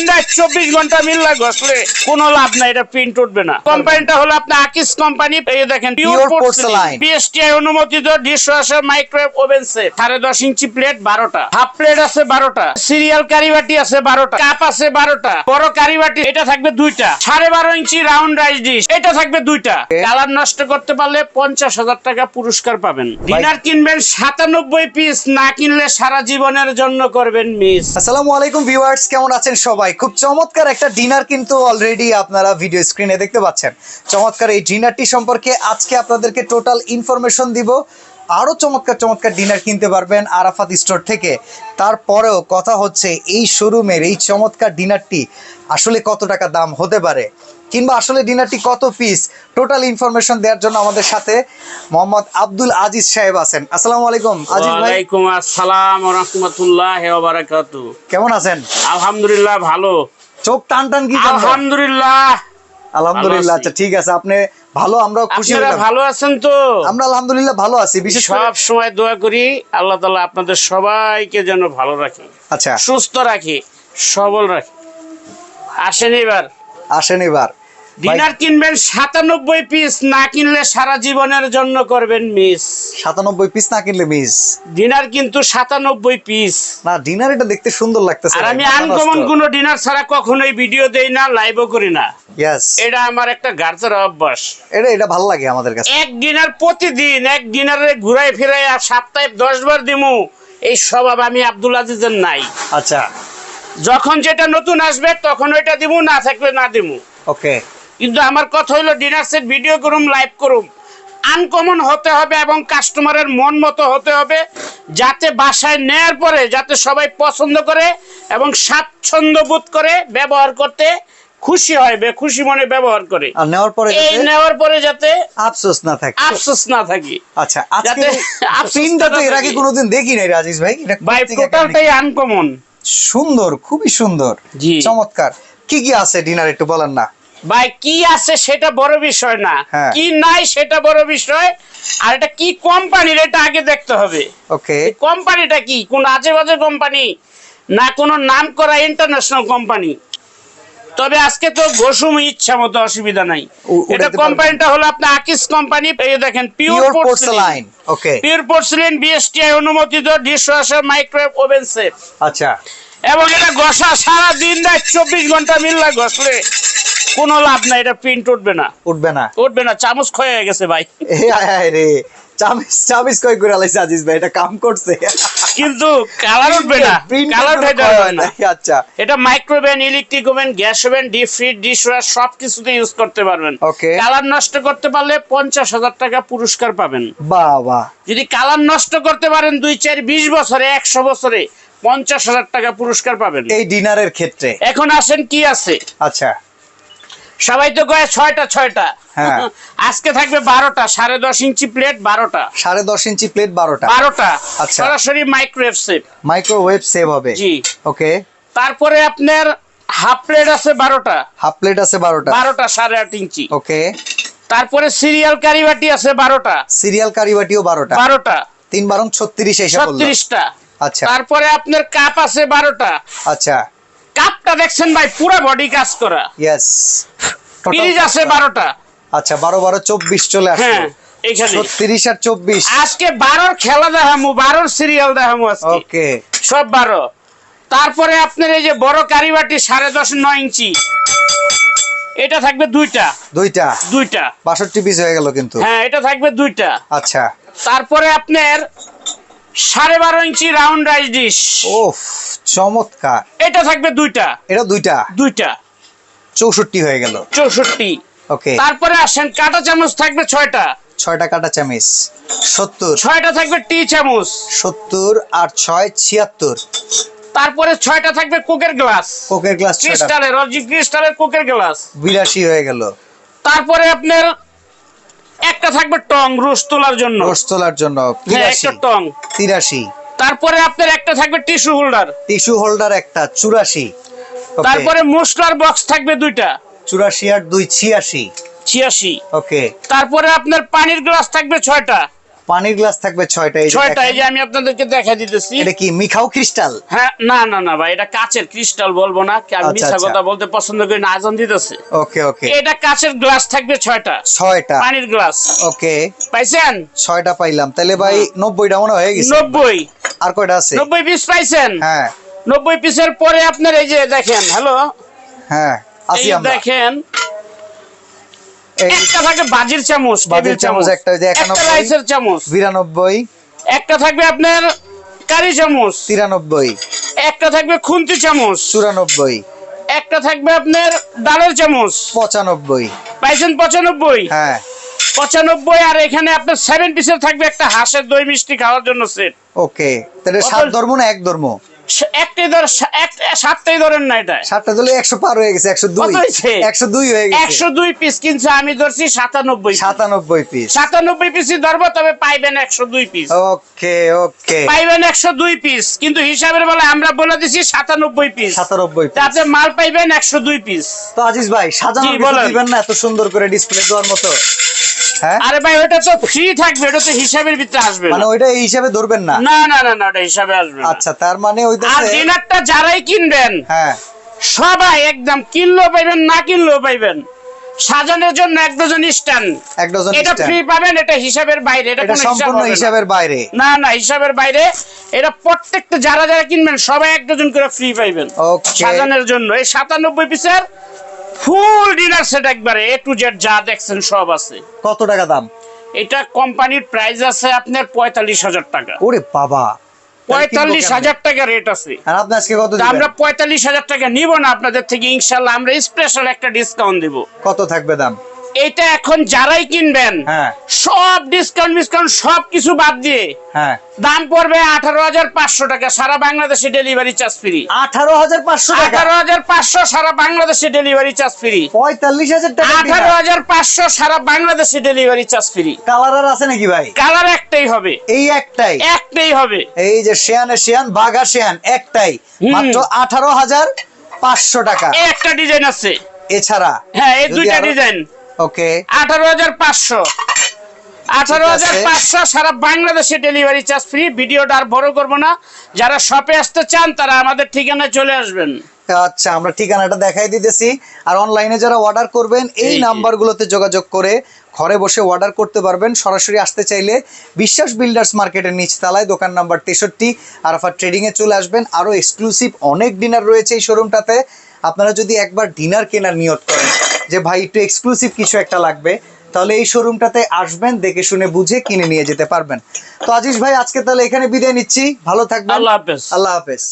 দিন রাত চব্বিশ ঘণ্টা মিল্লা ঘষলে কোনো লাভ নাই এটা প্রিন্ট উঠবে না। কোম্পানিটা হলো আপনার আকিস কোম্পানি এই দেখেন পিওর পোর্সেলাইন বিএসটিআই অনুমোদিত ডিশওয়াশার মাইক্রোওয়েভ ওভেন সেট সাড়ে দশ ইঞ্চি প্লেট বারোটা। হাফ প্লেট আছে বারোটা। সিরিয়াল কারিবাটি আছে বারোটা। কাপ আছে বারোটা। বড় কারিবাটি এটা থাকবে দুইটা। সাড়ে বারো ইঞ্চি রাউন্ড রাইস ডিশ এটা থাকবে দুইটা। কালার নষ্ট করতে পারলে পঞ্চাশ হাজার টাকা পুরস্কার পাবেন। ডিনার কিনবেন সাতানব্বই পিস না কিনলে সারা জীবনের জন্য করবেন মিস আসসালামু আলাইকুম ভিউয়ার্স কেমন আছেন সবাই? খুব চমৎকার একটা ডিনার কিন্তু অলরেডি আপনারা ভিডিও স্ক্রিনে দেখতে পাচ্ছেন। চমৎকার এই ডিনারটি সম্পর্কে আজকে আপনাদেরকে টোটাল ইনফরমেশন দিব। আরও চমৎকার চমৎকার ডিনার কিনতে পারবেন আরাফাত স্টোর থেকে। তারপরেও কথা হচ্ছে এই শোরুমের এই চমৎকার ডিনারটি আসলে কত টাকা দাম হতে পারে? কিংবা আসলে ডিনারটি কত পিস টোটাল ইনফরমেশন দেওয়ার জন্য আমাদের সাথে মোহাম্মদ আব্দুল আজিজ সাহেব আছেন। আসসালামু আলাইকুম আজিজ ভাই। ওয়ালাইকুম আসসালাম রহমতুল্লাহ বারাকাতু কেমন আছেন? আলহামদুলিল্লাহ ভালো। চোখ টান টান কি আলহামদুলিল্লাহ। আলহামদুলিল্লাহ আচ্ছা ঠিক আছে। আপনি ভালো আমরা খুশি হলাম ভালো আছেন তো? আমরা আলহামদুলিল্লাহ ভালো আছি বিশেষ সব সময় দোয়া করি আল্লাহ তালা আপনাদের সবাইকে যেন ভালো রাখে আচ্ছা। সুস্থ রাখি সবল রাখি। আসেন এবার। আসেন এবার। ডিনার কিনবেন সাতানব্বই পিস না কিনলে সারা জীবনের জন্য করবেন মিস সাতানব্বই পিস না কিনলে মিস ডিনার কিন্তু সাতানব্বই পিস না ডিনার এটা দেখতে সুন্দর লাগতেছে। আর আমি আনকমন কোনো ডিনার ছাড়া কখনোই ভিডিও দেই না লাইভও করি না। এটা আমার একটা গার্জের অভ্যাস। এটা এটা ভালো লাগে আমাদের কাছে। এক ডিনার প্রতিদিন এক ডিনারে ঘুরাই ফিরাই আর সপ্তাহে দশ বার দিমু। এই স্বভাব আমি আব্দুল আজিজের নাই। আচ্ছা। যখন যেটা নতুন আসবে তখন ওইটা দিমু না থাকলে না দিমু। ওকে কিন্তু আমার কথা হলো ডিনার সেট ভিডিও করুম লাইভ করুম। আনকমন হতে হবে এবং কাস্টমারের মন মতো হতে হবে যাতে বাসায় নেয়ার পরে যাতে সবাই পছন্দ করে এবং স্বাচ্ছন্দ্য বোধ করে ব্যবহার করতে খুশি হয় খুশি মনে ব্যবহার করে। আর নেওয়ার পরে এই নেওয়ার পরে যাতে আফসোস না থাকে। আফসোস না থাকি। আচ্ছা আজকে পিনটা তো এর আগে কোনোদিন দেখি নাই রাজিজ ভাই এটা ভাই টোটালটাই আনকমন সুন্দর খুবই সুন্দর। জি। চমৎকার। কি কি আছে ডিনার একটু বলেন না? ভাই কি আছে সেটা বড় বিষয় না। হ্যাঁ। কি নাই সেটা বড় বিষয়। আর এটা কি কোম্পানির এটা আগে দেখতে হবে। ওকে। কোম্পানিটা কি? কোন আজে বাজে কোম্পানি না কোনো নাম করা ইন্টারন্যাশনাল কোম্পানি তবে আজকে তো ঘষুম ইচ্ছা মতো অসুবিধা নাই। এটা কোম্পানিটা হলো আপনার আকিস কোম্পানি এই দেখেন pure porcelain okay pure porcelain BSTI অনুমোদিত ডিশওয়াশার মাইক্রোওয়েভ ওভেন সেট আচ্ছা। এবং এটা ঘষা সারা দিন রাত চব্বিশ ঘণ্টা মিল্লা ঘষলে। কোনো লাভ নাই এটা প্রিন্ট উঠবে না। উঠবে না। উঠবে না চামচ ক্ষয় হয়ে গেছে ভাই। রে চামিস চামিস কই করে আলাইছে আজিজ ভাই এটা কাম করছে। কিন্তু কালার উঠবে না কালারের উঠাইতে কোনো পারবে না। আচ্ছা। এটা microwave oven electric oven gas oven deep fridge dish wash সব কিছুতে ইউজ করতে পারবেন। Okay. কালার নষ্ট করতে পারলে পঞ্চাশ হাজার টাকা পুরস্কার পাবেন। বাহ বাহ যদি কালার নষ্ট করতে পারেন দুই চার বিশ বছরে একশো বছরে পঞ্চাশ হাজার টাকা পুরস্কার পাবেন। এই ডিনারের ক্ষেত্রে। এখন আসেন কি আছে? আচ্ছা। সবাই তো কয় ছয়টা ছয়টা। হ্যাঁ। আজকে থাকবে বারোটা সাড়ে দশ ইঞ্চি প্লেট বারোটা। সাড়ে দশ ইঞ্চি প্লেট বারোটা। বারোটা। আচ্ছা। সরাসরি মাইক্রোওয়েভ সেট মাইক্রোওয়েভ সেভ হবে। জি। ওকে তারপরে আপনার হাফ প্লেট আছে বারোটা। হাফ প্লেট আছে বারোটা। বারোটা সাড়ে আট ইঞ্চি। ওকে তারপরে সিরিয়াল কারিবাটি আছে বারোটা। সিরিয়াল কারিবাটিও বারোটা। বারোটা। তিন বারং ছত্রিশ এসে ছত্রিশটা। আচ্ছা। তারপরে আপনার কাপ আছে বারোটা। আচ্ছা। কাপটা দেখছেন ভাই পুরো বডি কাজ করা। ইয়েস ফ্রিজ আছে বারোটা। আচ্ছা বারো বারো চব্বিশ চলে আসলো। হ্যাঁ এখানে ছত্রিশ আর চব্বিশ। আজকে বারোর খেলা দেখামু বারোর সিরিয়াল দেখামু আজকে। ওকে সব বারো। তারপরে আপনার এই যে বড় কারিবাটি সাড়ে দশ নয় ইঞ্চি। এটা থাকবে দুইটা। দুইটা? দুইটা। বাষট্টি পিস হয়ে গেল কিন্তু। হ্যাঁ এটা থাকবে দুইটা। আচ্ছা। তারপরে আপনার সাড়ে বারো ইঞ্চি রাউন্ড রাইস ডিশ ওফ চমৎকার। এটা থাকবে দুইটা। এটা দুইটা? দুইটা। চৌষট্টি হয়ে গেল। চৌষট্টি। ওকে তারপরে আসেন কাঁটা চামচ থাকবে ছয়টা। ছয়টা কাটা চামিচ। সত্তর। ছয়টা থাকবে টি চামচ। সত্তর আর ছয় ছিয়াত্তর। তারপরে ছয়টা থাকবে কোকের গ্লাস। কোকের গ্লাস ক্রিস্টালের অজি ক্রিস্টালের কোকের গ্লাস। বিরাশি হয়ে গেল। তারপরে আপনার একটা থাকবে টং রোস তোলার জন্য। রোস তোলার জন্য হ্যাঁ একটা টং। তিরাশি। তারপরে আপনার একটা থাকবে টিস্যু হোল্ডার। টিস্যু হোল্ডার একটা চুরাশি। তারপরে মশলার বক্স থাকবে দুইটা। চুরাশি আর দুই ছিয়াশি। ছিয়াশি। ওকে। তারপরে আপনার পানির গ্লাস থাকবে ছয়টা। পানির গ্লাস থাকবে ছয়টা ছয়টা এই যে আমি আপনাদেরকে দেখা দিতেছি। এটা কি মিখাও ক্রিস্টাল? হ্যাঁ না না না ভাই এটা কাচের ক্রিস্টাল বলব না কি আমি আচ্ছা, মিথ্যা আচ্ছা। কথা বলতে পছন্দ করি না আজান দিতেছে। ওকে ওকে। এটা কাচের গ্লাস থাকবে ছয়টা। ছয়টা। পানির গ্লাস। ওকে। পাইছেন? ছয়টা পাইলাম। তাহলে ভাই নব্বইটা মনে হয়ে গেছে। নব্বই। আর কয়টা আছে? নব্বই পিস পাইছেন? হ্যাঁ। নব্বই পিসের পরে আপনার এই যে দেখেন হ্যালো হ্যাঁ আসি আমরা। দেখেন একটা থাকে বাজির চামচ বাজির চামচ একটা একটা 91 রাইসের চামচ। বিরানব্বই। একটা থাকবে আপনার কারি চামচ। তিরানব্বই। একটা থাকবে খুন্তি চামচ। চুরানব্বই। একটা থাকবে আপনার ডালের চামচ। পঁচানব্বই। পাইছেন পঁচানব্বই? হ্যাঁ। পঁচানব্বই আর এখানে আপনার সেভেন পিসের থাকবে একটা হাঁসের দই মিষ্টি খাওয়ার জন্য সেট ওকে তাহলে সাত ধর্ম না এক ধর্ম? একটাই ধর সাতটাই ধরেন না এটা। সাতটা ধরলে একশো পার হয়ে গেছে একশো দুই। একশো দুই হয়ে গেছে। একশো দুই পিস কিনছে আমি ধরছি সাতানব্বই সাতানব্বই পিস সাতানব্বই পিসই ধরবো তবে পাইবেন একশো দুই পিস ওকে ওকে। পাইবেন একশো দুই পিস কিন্তু হিসাবের বেলা আমরা বলে দিছি সাতানব্বই পিস সাতানব্বই তাতে মাল পাইবেন একশো দুই পিস তো আজিজ ভাই সাজানো। দিবেন না এত সুন্দর করে ডিসপ্লে দেওয়ার মতো। আরে ভাই ওটা তো ফ্রি থাকবে ওটা তো হিসাবের ভিতরে আসবে মানে ওইটা এই হিসাবে ধরবেন না? না না না না ওটা হিসাবে আসবে আচ্ছা তার মানে আর ডিনারটা যারাই কিনবেন হ্যাঁ। সবাই একদম কিনলেও পাইবেন না কিনলেও পাইবেন। সাজানোর জন্য এক ডজন স্ট্যান্ড। এক ডজন এটা ফ্রি পাবেন এটা হিসাবের বাইরে এটা কোনো সম্পূর্ণ। হিসাবের বাইরে। না না হিসাবের বাইরে। এটা প্রত্যেকটা যারা যারা কিনবেন সবাই এক ডজন করে ফ্রি পাইবেন। ওকে সাজানোর জন্য। এই সাতানব্বই পিসের ফুল সেট একবারে এ টু জেড যা দেখছেন সব আছে। কত টাকা দাম? এটা কোম্পানির প্রাইস আছে আপনার পঁয়তাল্লিশ হাজার টাকা। ওরে বাবা। পঁয়তাল্লিশ হাজার টাকা রেট আছে। আর আপনি কত আমরা পঁয়তাল্লিশ হাজার টাকা নিব না আপনাদের থেকে ইনশাল্লাহ আমরা স্পেশাল একটা ডিসকাউন্ট দিব। কত থাকবে দাম? এটা এখন যারাই কিনবেন হ্যাঁ। সব ডিসকাউন্ট ডিসকাউন্ট সব কিছু বাদ দিয়ে হ্যাঁ। দাম পড়বে আঠারো হাজার পাঁচশো টাকা সারা বাংলাদেশে ডেলিভারি চার্জ ফ্রি আঠারো হাজার পাঁচশো আঠারো হাজার পাঁচশো সারা বাংলাদেশে ডেলিভারি চার্জ ফ্রি পঁয়তাল্লিশ হাজার টাকা আঠারো হাজার পাঁচশো সারা বাংলাদেশে ডেলিভারি চার্জ ফ্রি কালার আর আছে নাকি ভাই? কালার একটাই হবে। এই একটাই। একটাই হবে। এই যে শেয়ানে শেয়ান বাঘা শেয়ান একটাই। মাত্র আঠারো হাজার পাঁচশো টাকা। একটা ডিজাইন আছে। এছাড়া হ্যাঁ এই দুইটা ডিজাইন ওকে। আঠারো হাজার পাঁচশো। আঠারো হাজার পাঁচশো সারা বাংলাদেশে ডেলিভারি চার্জ ফ্রি। ভিডিওটা আর বড় করব না। যারা শপে আসতে চান তারা আমাদের ঠিকানায় চলে আসবেন। আচ্ছা আমরা ঠিকানাটা দেখাই দিতেছি। আর অনলাইনে যারা অর্ডার করবেন এই নাম্বারগুলোতে যোগাযোগ করে ঘরে বসে অর্ডার করতে পারবেন। সরাসরি আসতে চাইলে বিশ্বাস বিল্ডার্স মার্কেটের নিচতলায় দোকান নাম্বার তেষট্টি আরাফাত ট্রেডিং এ চলে আসবেন। আরও এক্সক্লুসিভ অনেক ডিনার রয়েছে এই শোরুমটাতে আপনারা যদি একবার ডিনার কেনার নিয়ত করেন যে ভাই একটু এক্সক্লুসিভ কিছু একটা লাগবে তাহলে এই শোরুমটাতে আসবেন দেখে শুনে বুঝে কিনে নিয়ে যেতে পারবেন। তো আজিজ ভাই আজকে তাহলে এখানে বিদায় নিচ্ছি। ভালো থাকবেন। আল্লাহ হাফেজ। আল্লাহ হাফেজ।